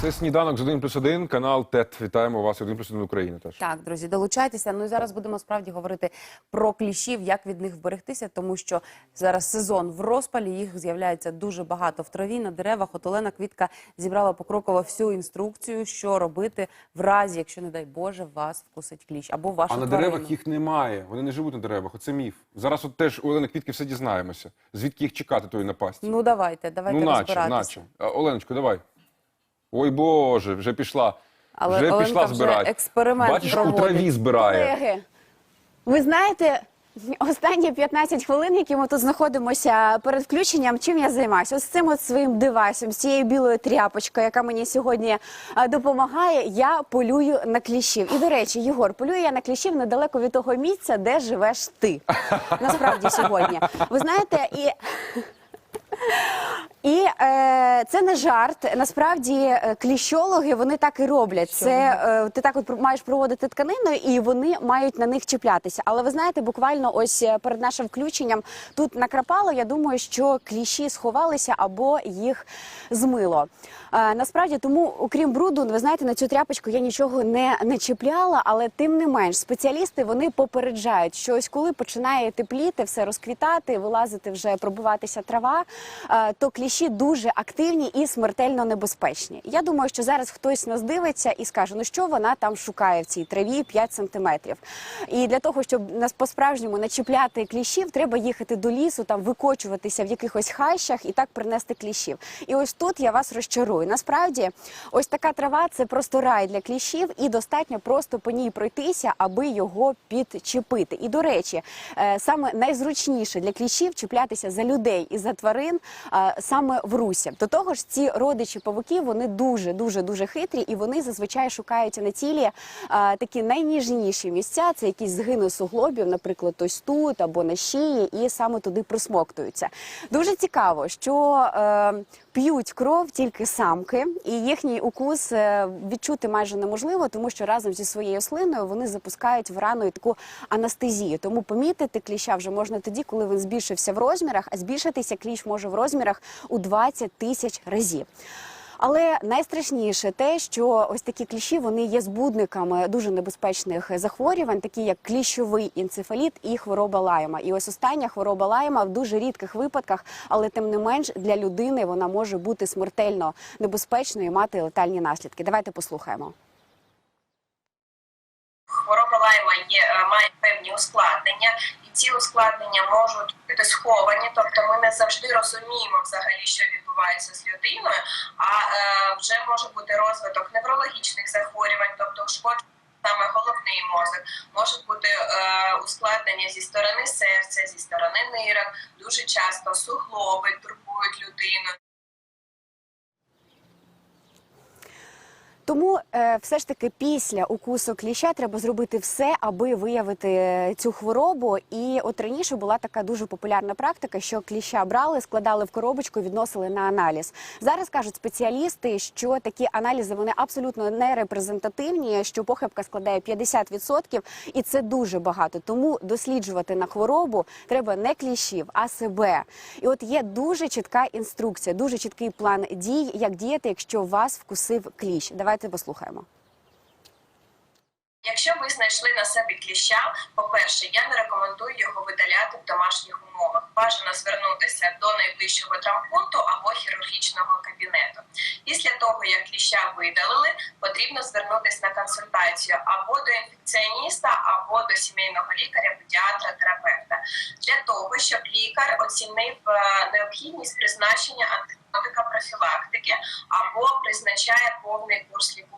Це сніданок з 1 плюс 1, канал ТЕТ. Вітаємо вас 1 плюс 1 Україна теж. Так, друзі, долучайтеся. Ну і зараз будемо справді говорити про кліщів, як від них вберегтися, тому що зараз сезон в розпалі. Їх з'являється дуже багато в траві, на деревах. От Олена Квітка зібрала покроково всю інструкцію, що робити в разі, якщо не дай Боже, вас вкусить кліщ або вашу А на тварину. деревах їх немає. Вони не живуть на деревах. Оце міф. Зараз от теж у Олени Квітки все дізнаємося. Звідки їх чекати тої напасті? Ну давайте, давайте ну наче, розбиратися. наче. Оленочко, давай. Ой Боже, вже пішла. Але вже Оленка пішла вже збирати. експеримент Бачиш, у проводить. траві збирає. Колеги, ви знаєте, останні 15 хвилин, які ми тут знаходимося перед включенням, чим я займаюся? Ось цим от своїм девайсом, з цією білою тряпочкою, яка мені сьогодні е, допомагає, я полюю на кліщів. І до речі, Єгор, полюю я на кліщів недалеко від того місця, де живеш ти. Насправді сьогодні. Ви знаєте, і. І е, це не жарт. Насправді е, кліщологи вони так і роблять. Це е, ти так от маєш проводити тканиною, і вони мають на них чіплятися. Але ви знаєте, буквально ось е, перед нашим включенням тут накрапало. Я думаю, що кліщі сховалися або їх змило. Е, насправді, тому, окрім бруду, ви знаєте, на цю тряпочку я нічого не, не чіпляла, але тим не менш, спеціалісти вони попереджають, що ось коли починає тепліти, все розквітати, вилазити вже пробиватися трава, е, то кліщі дуже активні і смертельно небезпечні. Я думаю, що зараз хтось нас дивиться і скаже, ну що вона там шукає в цій траві 5 сантиметрів. І для того, щоб нас по-справжньому начіпляти кліщів, треба їхати до лісу, там викочуватися в якихось хащах і так принести кліщів. І ось тут я вас розчарую. Насправді, ось така трава це просто рай для кліщів, і достатньо просто по ній пройтися, аби його підчепити. І до речі, е, саме найзручніше для кліщів чіплятися за людей і за тварин е, саме в русі. До того ж, ці родичі павуків вони дуже дуже дуже хитрі, і вони зазвичай шукають на тілі е, такі найніжніші місця. Це якісь згини суглобів, наприклад, ось тут або на шиї, і саме туди присмоктуються. Дуже цікаво, що е, п'ють кров тільки самки, і їхній укус е, відчути майже неможливо, тому що разом зі своєю слиною вони запускають в рану таку анестезію. Тому помітити кліща вже можна тоді, коли він збільшився в розмірах, а збільшитися кліщ може в розмірах у 20 тисяч разів. Але найстрашніше те, що ось такі кліщі вони є збудниками дуже небезпечних захворювань, такі як кліщовий енцефаліт і хвороба лайма. І ось остання хвороба лайма в дуже рідких випадках, але тим не менш для людини вона може бути смертельно небезпечною і мати летальні наслідки. Давайте послухаємо. хвороба лайма є, е, має певні ускладнення, ці ускладнення можуть бути сховані, тобто ми не завжди розуміємо взагалі, що відбувається з людиною, а е, вже може бути розвиток неврологічних захворювань, тобто ушкодження саме головний мозок, можуть бути е, ускладнення зі сторони серця, зі сторони нирок. Дуже часто суглоби турбують людину. Тому е, все ж таки після укусу кліща треба зробити все, аби виявити е, цю хворобу. І от раніше була така дуже популярна практика, що кліща брали, складали в коробочку, відносили на аналіз. Зараз кажуть спеціалісти, що такі аналізи вони абсолютно не репрезентативні, що похибка складає 50%, і це дуже багато. Тому досліджувати на хворобу треба не кліщів, а себе. І от є дуже чітка інструкція, дуже чіткий план дій, як діяти, якщо вас вкусив кліщ. Давайте послухаємо. Якщо ви знайшли на себе кліща, по-перше, я не рекомендую його видаляти в домашніх умовах. Бажано звернутися до найближчого травмпункту або хірургічного кабінету. Після того, як кліща видалили, потрібно звернутися на консультацію або до інфекціоніста, або до сімейного лікаря, педіатра, терапевта для того, щоб лікар оцінив е, необхідність призначення антибіотика профілактики або призначає повний курс лікування.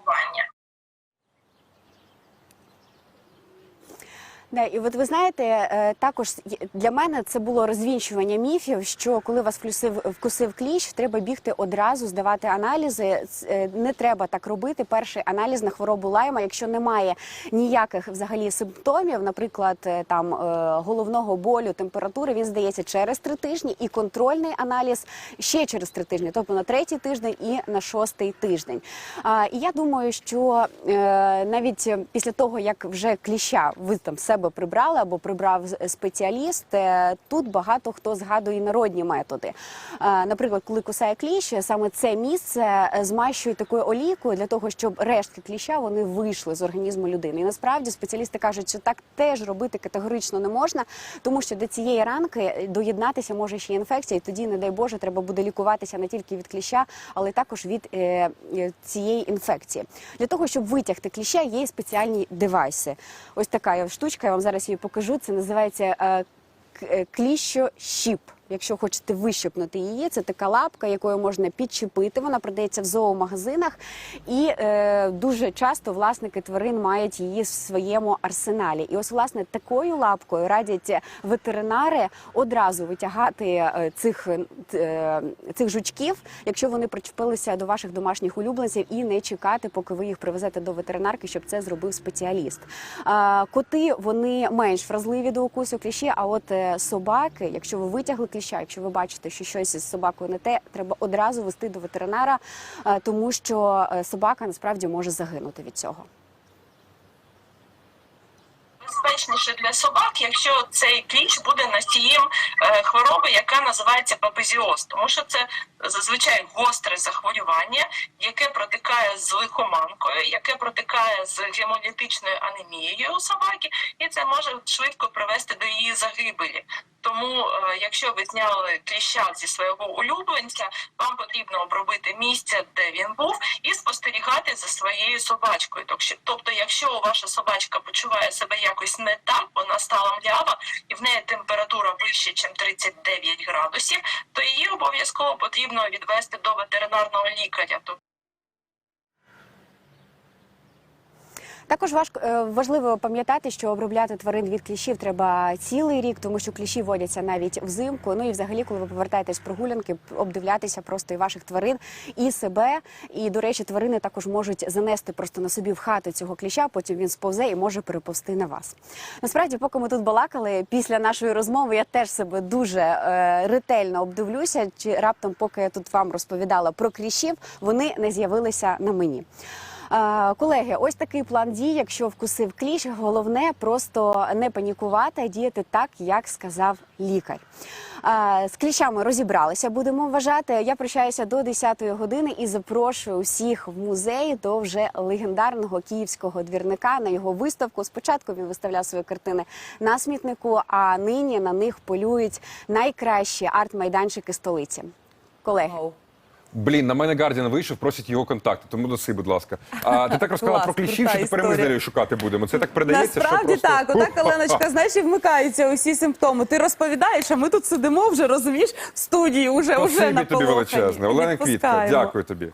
Да, і от ви знаєте, е, також для мене це було розвінчування міфів, що коли вас вкусив, вкусив кліщ, треба бігти одразу, здавати аналізи. Е, Не треба так робити. Перший аналіз на хворобу лайма, якщо немає ніяких взагалі симптомів, наприклад, е, там головного болю, температури, він здається через три тижні, і контрольний аналіз ще через три тижні, тобто на третій тиждень і на шостий тиждень. І я думаю, що навіть після того, як вже кліща ви там себе себе прибрали або прибрав спеціаліст. Е, Тут багато хто згадує народні методи. Е, Наприклад, коли кусає кліщ, саме це місце е, змащують такою олійкою для того, щоб рештки кліща вони вийшли з організму людини. І насправді спеціалісти кажуть, що так теж робити категорично не можна, тому що до цієї ранки доєднатися може ще інфекція, і тоді, не дай Боже, треба буде лікуватися не тільки від кліща, але також від е, цієї інфекції. Для того, щоб витягти кліща, є спеціальні девайси. Ось така штучка, вам зараз її покажу. Це називається кліщо щіп. е, кліщощіп. Якщо хочете вищипнути її, це така лапка, якою можна підчепити. Вона продається в зоомагазинах, і е, дуже часто власники тварин мають її в своєму арсеналі. І ось власне такою лапкою радять ветеринари одразу витягати е, цих, е, цих жучків, якщо вони причепилися до ваших домашніх улюбленців, і не чекати, поки ви їх привезете до ветеринарки, щоб це зробив спеціаліст. А, коти вони менш вразливі до укусу кліщі, а от е, собаки, якщо ви витягли кліща, якщо ви бачите, що щось із собакою не те, треба одразу вести до ветеринара, е, тому що е, собака насправді може загинути від цього. безпечніше для собак, якщо цей кліч буде носієм е, хвороби, яка називається папезіоз, тому що це зазвичай гостре захворювання, яке протикає з лихоманкою, яке протикає з гемолітичною анемією у собаки, і це може швидко привести до її загибелі. Тому, е, якщо ви зняли кліща зі свого улюбленця, вам потрібно обробити місце, де він був, і спостерігати за своєю собачкою. Тобто, якщо ваша собачка почуває себе якось не так, вона стала млява, і в неї температура вища, ніж 39 градусів, то її обов'язково потрібно відвести до ветеринарного лікаря. Тобто Також важко е, важливо пам'ятати, що обробляти тварин від кліщів треба цілий рік, тому що кліщі водяться навіть взимку. Ну і взагалі, коли ви повертаєтесь з прогулянки, обдивлятися просто і ваших тварин, і себе. І до речі, тварини також можуть занести просто на собі в хату цього кліща. Потім він сповзе і може переповзти на вас. Насправді, поки ми тут балакали, після нашої розмови я теж себе дуже е, ретельно обдивлюся. Чи раптом, поки я тут вам розповідала про кліщів, вони не з'явилися на мені. Колеги, ось такий план дій. Якщо вкусив кліщ, головне просто не панікувати, а діяти так, як сказав лікар. З кліщами розібралися, будемо вважати. Я прощаюся до 10-ї години і запрошую усіх в музей до вже легендарного київського двірника на його виставку. Спочатку він виставляв свої картини на смітнику, а нині на них полюють найкращі арт-майданчики столиці. Колеги. Блін, на мене Гардіан вийшов, просить його контакти, тому доси, будь ласка. А ти так розказала Клас, про кліщів, крута що тепер ми з історія. нею шукати будемо. Це так передається, Насправді що просто... так, отак Оленочка, знаєш, і вмикаються усі симптоми. Ти розповідаєш, а ми тут сидимо вже, розумієш, в студії уже, уже Спасибі на тобі величезне. Олена Квітка, дякую тобі.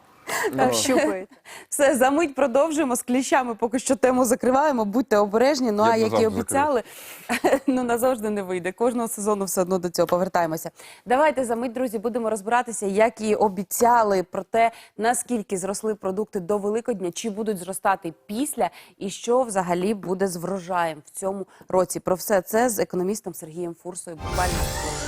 Так, щупають. Все, за мить продовжуємо з кліщами. Поки що тему закриваємо. Будьте обережні. Ну Я а б як і назавжди обіцяли, ну назавжди не вийде. Кожного сезону все одно до цього повертаємося. Давайте за мить, друзі, будемо розбиратися, як і обіцяли про те, наскільки зросли продукти до Великодня, чи будуть зростати після, і що взагалі буде з врожаєм в цьому році. Про все це з економістом Сергієм Фурсою. Буквально.